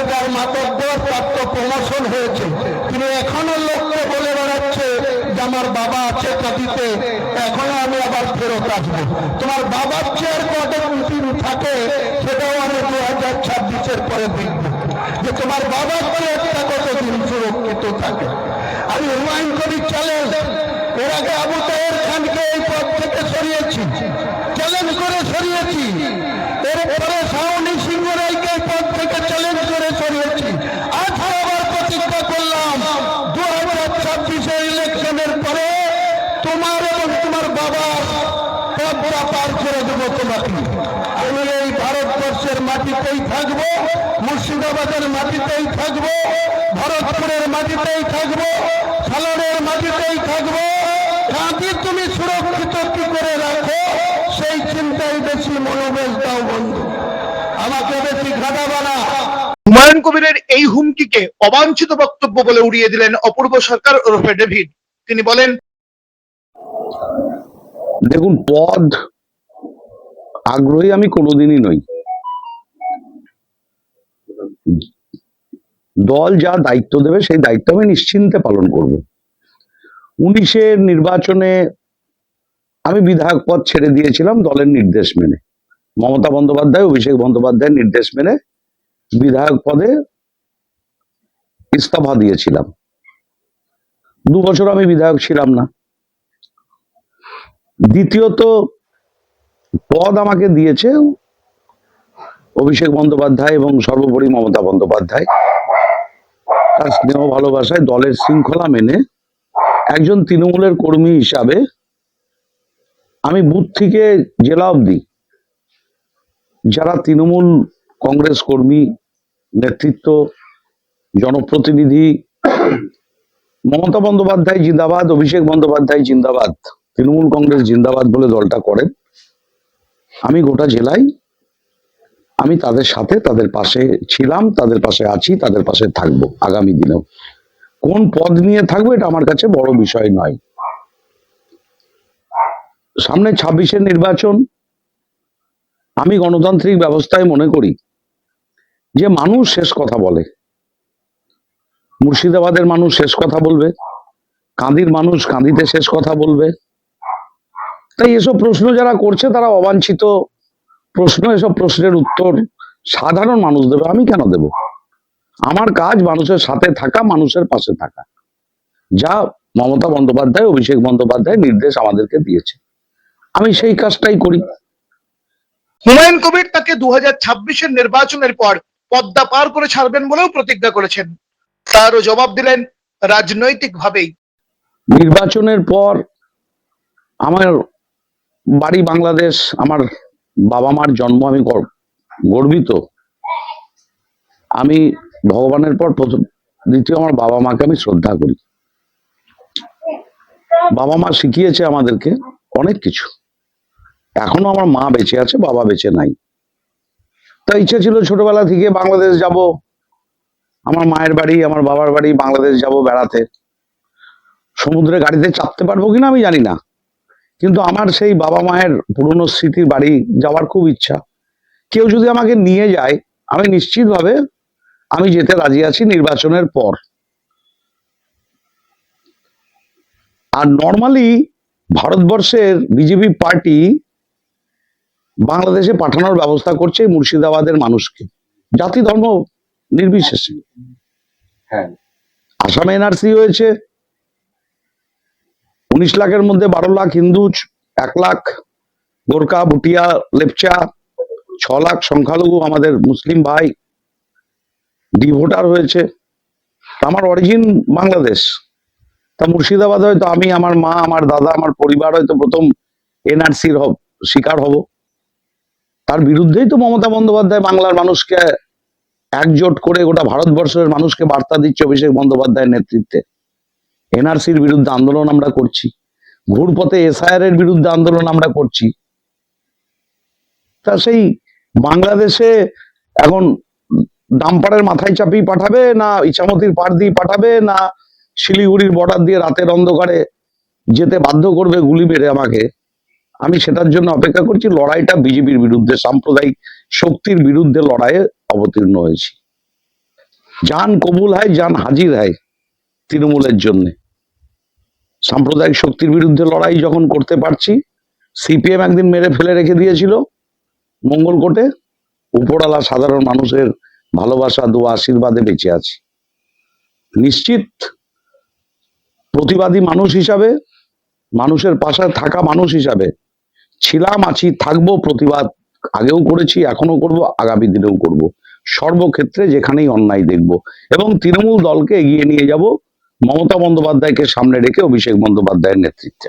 এখনকার মাতব্বর প্রাপ্ত প্রমোশন হয়েছে। তিনি এখনও লোককে বলে বেড়াচ্ছে যে আমার বাবা আছে কাটিতে এখনও আমি আবার ফেরত আসব। তোমার বাবার চেয়ার কত মিটিং থাকে, সেটাও আমি দু হাজার ছাব্বিশের পরে দেখব। যে তোমার বাবার চেয়ারটা কতদিন সুরক্ষিত থাকে। আমি হুমায়ুন কবির চ্যালেঞ্জ এর আগে আবুত ভারতবর্ষের মাটিতেই থাকব, মুর্শিদাবাদের মাটিতেই থাকব, ভরতপুরের মাটিতেই থাকব মাটিতেই থাকব। কাঁদি তুমি সুরক্ষিত কি করে রাখো, সেই চিন্তায় বেশি মনোবেশ দাও বন্ধু। আমাকে বেশি হুমায়ুন কবিরের এই হুমকিকে অবাঞ্ছিত বক্তব্য বলে উড়িয়ে দিলেন অপূর্ব সরকার ওরফে ডেভিড। তিনি বলেন দেখুন, পদ আগ্রহী আমি কোনোদিনই নই। দল যা দায়িত্ব দেবে, সেই দায়িত্ব আমি নিশ্চিন্তে পালন করব। উনিশের নির্বাচনে আমি বিধায়ক পদ ছেড়ে দিয়েছিলাম দলের নির্দেশ মেনে। মমতা বন্দ্যোপাধ্যায়, অভিষেক বন্দ্যোপাধ্যায়ের নির্দেশ মেনে বিধায়ক পদে ইস্তফা দিয়েছিলাম। দু বছর আমি বিধায়ক ছিলাম না। দ্বিতীয়ত, পদ আমাকে দিয়েছে অভিষেক বন্দ্যোপাধ্যায় এবং সর্বোপরি মমতা বন্দ্যোপাধ্যায়। তার স্নেহ ভালোবাসায় দলের শৃঙ্খলা মেনে একজন তৃণমূলের কর্মী হিসাবে আমি বুথ থেকে জেলা অবধি যারা তৃণমূল কংগ্রেস কর্মী, নেতৃত্ব, জনপ্রতিনিধি, মমতা বন্দ্যোপাধ্যায় জিন্দাবাদ, অভিষেক বন্দ্যোপাধ্যায় জিন্দাবাদ তৃণমূল কংগ্রেস জিন্দাবাদ বলে দলটা করেন আমি গোটা জেলায় আমি তাদের সাথে, তাদের পাশে ছিলাম, তাদের পাশে আছি, তাদের পাশে থাকব আগামী দিনেও। কোন পদ নিয়ে থাকব এটা আমার কাছে বড় বিষয় নয়। সামনে ছাব্বিশের নির্বাচন, আমি গণতান্ত্রিক ব্যবস্থায় মনে করি যে মানুষ শেষ কথা বলে। মুর্শিদাবাদের মানুষ শেষ কথা বলবে, কাঁদির মানুষ কাঁদিতে শেষ কথা বলবে। তাই এসব প্রশ্ন যারা করছে তারা অবাঞ্ছিত। প্রশ্ন এসব প্রশ্নের উত্তর সাধারণ মানুষ দেবে আমি কেন দেব? আমার কাজ মানুষের সাথে থাকা মানুষের পাশে থাকা। যা মমতা বন্দ্যোপাধ্যায় অভিষেক বন্দ্যোপাধ্যায় নির্দেশ আমাদেরকে দিয়েছে। আমি সেই কাজটাই করি। হুমায়ুন কবির তাকে দু হাজার ছাব্বিশের নির্বাচনের পর পদ্মা পার করে ছাড়বেন বলেও প্রতিজ্ঞা করেছেন। তারও জবাব দিলেন রাজনৈতিক ভাবেই নির্বাচনের পর আমার বাড়ি বাংলাদেশ, আমার বাবা মার জন্ম আমি গর- গর্বিত। আমি ভগবানের পর প্রথম, দ্বিতীয় আমার বাবা মাকে আমি শ্রদ্ধা করি। বাবা মা শিখিয়েছে আমাদেরকে অনেক কিছু। এখনও আমার মা বেঁচে আছে, বাবা বেঁচে নাই। তা ইচ্ছে ছিল ছোটবেলা থেকে বাংলাদেশ যাব। আমার মায়ের বাড়ি, আমার বাবার বাড়ি বাংলাদেশ যাব বেড়াতে। সমুদ্রে গাড়িতে চাপতে পারব কিনা আমি জানি না। কিন্তু আমার সেই বাবা মায়ের পুরনো স্মৃতির বাড়ি যাওয়ার খুব ইচ্ছা। কেউ যদি আমাকে নিয়ে যায় আমি নিশ্চিতভাবে আমি যেতে রাজি আছি নির্বাচনের পর। আর নর্মালি ভারতবর্ষের বিজেপি পার্টি বাংলাদেশে পাঠানোর ব্যবস্থা করছে মুর্শিদাবাদের মানুষকে। জাতি ধর্ম নির্বিশেষে। হ্যাঁ। আসামে এনআরসি হয়েছে উনিশ লাখের মধ্যে বারো লাখ হিন্দু এক লাখ গোর্খা, ভুটিয়া, লেপচা, ছ লাখ সংখ্যালঘু আমাদের মুসলিম ভাই ডি ভোটার হয়েছে আমার অরিজিন বাংলাদেশ। তা মুর্শিদাবাদ হয়তো আমি, আমার মা, আমার দাদা, আমার পরিবার হয়তো প্রথম এনআরসির শিকার হব। তার বিরুদ্ধেই তো মমতা বন্দ্যোপাধ্যায় বাংলার মানুষকে একজোট করে গোটা ভারতবর্ষের মানুষকে বার্তা দিচ্ছে অভিষেক বন্দ্যোপাধ্যায়ের নেতৃত্বে। এনআরসির বিরুদ্ধে আন্দোলন আমরা করছি। ঘুরপথে এসআইআর এর বিরুদ্ধে আন্দোলন আমরা করছি। তা সেই বাংলাদেশে এখন ডাম্পারের মাথায় চাপিয়ে পাঠাবে না ইছামতির পাড় দিয়ে পাঠাবে না শিলিগুড়ির বর্ডার দিয়ে রাতের অন্ধকারে যেতে বাধ্য করবে গুলি মেরে আমাকে? আমি সেটার জন্য অপেক্ষা করছি, লড়াইটা বিজেপির বিরুদ্ধে, সাম্প্রদায়িক শক্তির বিরুদ্ধে লড়াইয়ে অবতীর্ণ হয়েছি। জান কবুল হয় জান হাজির হয় তৃণমূলের জন্য। সাম্প্রদায়িক শক্তির বিরুদ্ধে লড়াই যখন করতে পারছি, সিপিএম একদিন মেরে ফেলে রেখে দিয়েছিল মঙ্গলকোটে উপরালা সাধারণ মানুষের ভালোবাসা, দোয়া, আশীর্বাদে বেঁচে আছি। নিশ্চিত প্রতিবাদী মানুষ হিসাবে, মানুষের পাশে থাকা মানুষ হিসাবে ছিলাম, আছি, থাকব, প্রতিবাদ আগেও করেছি এখনও করব, আগামী দিনেও করব। সর্বক্ষেত্রে যেখানেই অন্যায় দেখব এবং তৃণমূল দলকে এগিয়ে নিয়ে যাব মমতা বন্দ্যোপাধ্যায়কে সামনে রেখে অভিষেক বন্দ্যোপাধ্যায়ের নেতৃত্বে।